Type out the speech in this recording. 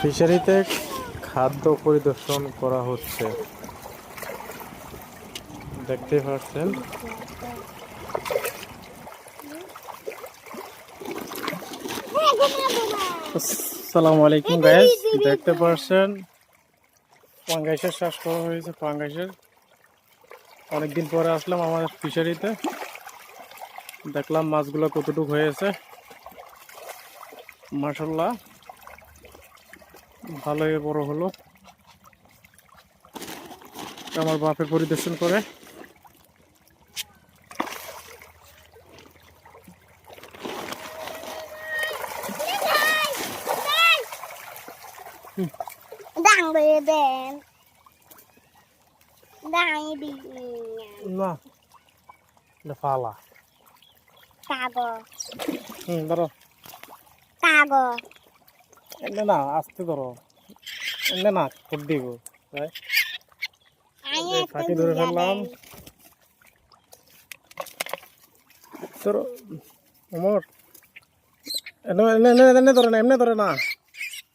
ফিশারিতে খাদ্য পরিদর্শন করা হচ্ছে। দেখতে পাচ্ছেন। আসসালামু আলাইকুম গাইস দেখতে পাচ্ছেন? পাঙ্গাইশের চাষ করা হয়েছে পাঙ্গাইশের। অনেকদিন পরে আসলাম আমার ফিশারিতে। দেখলাম মাছগুলো কতটুকু হয়েছে। মাসাল্লাহ ভালোই বড় হলো। আমার বাপে পরিদর্শন করে। না। ফালা। কাগো হুম ধরো কাগো এমনি না আস্তে ধরো এমনি না ফুট দিব ফাঁকি ধরে ফেললাম। তোর ওমর এনে এনে এনে এনে ধরে না এমনি ধরে না।